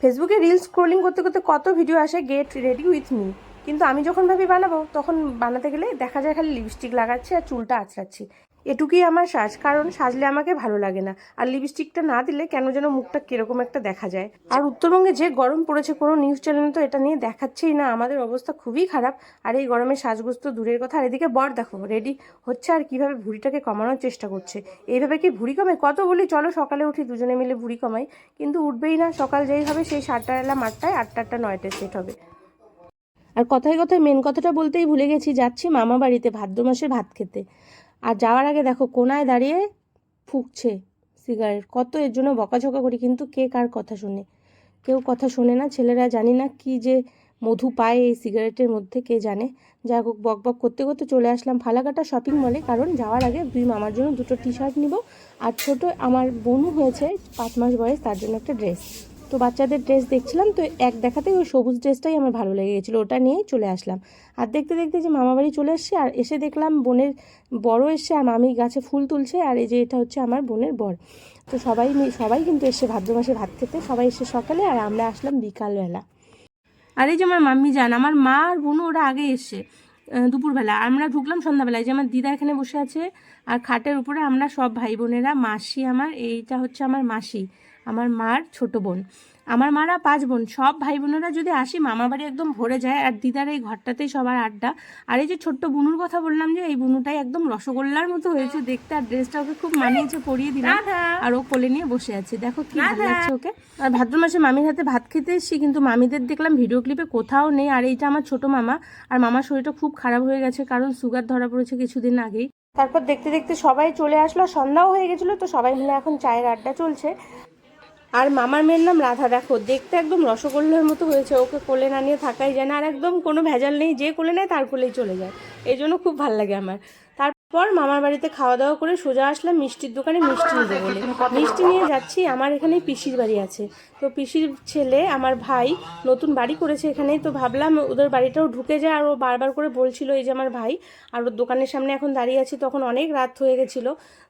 ফেসবুকে reels scrolling করতে করতে কত ভিডিও আসে গেট রেডি উইথ মি কিন্তু আমি যখন ভাবি বানাবো, তখন বানাতে গেলে দেখা যায় খালি লিপস্টিক লাগাচ্ছি আর চুলটা আঁচড়াচ্ছি। এটুকুই আমার সাজ, কারণ সাজলে আমাকে ভালো লাগে না। আর লিপস্টিকটা না দিলে কেন যেন মুখটা কীরকম একটা দেখা যায়। আর উত্তরবঙ্গে যে গরম পড়েছে, কোনো নিউজ চ্যানেলে তো এটা নিয়ে দেখাচ্ছেই না। আমাদের অবস্থা খুবই খারাপ। আর এই গরমে সাজগোজ তো দূরের কথা। আর এদিকে বর দেখো রেডি হচ্ছে আর কীভাবে ভুঁড়িটাকে কমানোর চেষ্টা করছে। এইভাবে কি ভুঁড়ি কমে কত বলি, চলো সকালে উঠি দুজনে মিলে ভুঁড়ি কমাই। কিন্তু উঠবেই না, সকাল যেই হবে সেই সাতটা এলাম আটটায় আটটা আটটা নয়টায় সেট হবে। আর কথায় কথায় মেন কথাটা বলতেই ভুলে গেছি, যাচ্ছি মামা বাড়িতে ভাদ্র মাসে ভাত খেতে। আর যাওয়ার আগে দেখো কোনায় দাঁড়িয়ে ফুঁকছে সিগারেট। কত এর জন্য বকাঝকা করি, কিন্তু কে কার কথা শোনে? কেউ কথা শোনে না, ছেলেরা জানি না কি যে মধু পায় এই সিগারেটের মধ্যে, কে জানে? যা হোক, বক বক করতে করতে চলে আসলাম ফালাকাটা শপিং মলে, কারণ যাওয়ার আগে দুই মামার জন্য দুটো টি শার্ট নিব। আর ছোট, আমার বোনও হয়েছে পাঁচ মাস বয়স, তার জন্য একটা ড্রেস। তো বাচ্চাদের ড্রেস দেখছিলাম তো এক দেখাতেই ওই সবুজ ড্রেসটাই আমার ভালো লেগে গেছিল। ওটা নিয়েই চলে আসলাম। আর দেখতে দেখতে যে মামা বাড়ি চলে এসছে আর এসে দেখলাম বোনের বড় এসছে আর মামি গাছে ফুল তুলছে আর এই যে এটা হচ্ছে আমার বোনের বর। তো সবাই সবাই কিন্তু এসে ভাদ্র মাসে ভাত খেতে সবাই এসে সকালে আর আমরা আসলাম বিকালবেলা। আর এই যে আমার মাম্মি যান আমার মা আর বোনও ওরা আগে এসে আহ, দুপুরবেলা। আমরা ঢুকলাম সন্ধ্যাবেলায় যে আমার দিদা এখানে বসে আছে আর খাটের উপরে আমরা সব ভাই বোনেরা মাসি আমার এইটা হচ্ছে আমার মাসি। আমার মার ছোট বোন। আমার মারা পাঁচ বোন। সব ভাই বোনেরা যদি আসি মামা বাড়ি একদম ভরে যায়। আর দিদার এই ঘরটাতেই সবার আড্ডা। আর এই যে ছোট্ট বুনুর কথা বললাম যে এই বুনুটাই একদম রসগোল্লার মতো হয়েছে দেখতে। আর ড্রেসটা ওকে খুব মানিয়েছে পরিয়ে দিলাম। আর ও কোলে নিয়ে বসে আছে। দেখো কি ভালো লাগছে ওকে। আর ভাদ্র মাসে মামির হাতে ভাত খেতে এসেছি কিন্তু মামিদের দেখলাম ভিডিও ক্লিপে কোথাও নেই। আর এইটা আমার ছোট মামা। আর মামার শরীরটা খুব খারাপ হয়ে গেছে কারণ সুগার ধরা পড়েছে কিছুদিন আগেই। তারপর দেখতে দেখতে সবাই চলে আসলো। সন্ধ্যাও হয়ে গেছিল তো সবাই মিলে এখন চায়ের আড্ডা চলছে। আর মামার মেয়ের নাম রাধা, দেখো, দেখতে একদম রসগোল্লার মতো হয়েছে, ওকে কোলে না নিয়ে থাকাই যায় না, আর একদম কোনো ভেজাল নেই, যে কোলে নেয় তার কোলেই চলে যায় এই জন্য খুব ভালো লাগে আমার। তারপর মামার বাড়িতে খাওয়া দাওয়া করে সোজা আসলাম মিষ্টির দোকানে মিষ্টি নিতে বলে। মিষ্টি নিয়ে যাচ্ছি, আমার এখানে পিসির বাড়ি আছে। তো পিসির ছেলে আমার ভাই নতুন বাড়ি করেছে এখানে, তো ভাবলাম ওদের বাড়িটাও ঢুকে যায়। আর ও বারবার করে বলছিল, এই যে আমার ভাই। আর ওর দোকানের সামনে এখন দাঁড়িয়ে আছি, তখন অনেক রাত হয়ে গেছিল।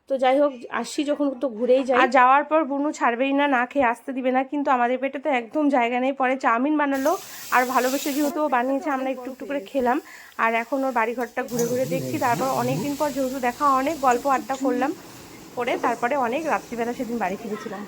তো যাই হোক, আসছি যখন তো ঘুরেই যাই। আর যাওয়ার পর বুনু ছাড়বেই না না খেয়ে আসতে দিবে না। কিন্তু আমাদের পেটে তো একদম জায়গা নেই। পরে চাউমিন বানালো, আর ভালোবেসে যেহেতু ও বানিয়েছে, আমরা একটু একটু করে খেলাম। আর এখন ওর বাড়িঘরটা ঘুরে ঘুরে দেখছি। তারপর অনেকদিন পর যেহেতু দেখা অনেক গল্প আড্ডা করলাম করে তারপরে অনেক রাত্রিবেলা সেদিন বাড়ি ফিরেছিলাম।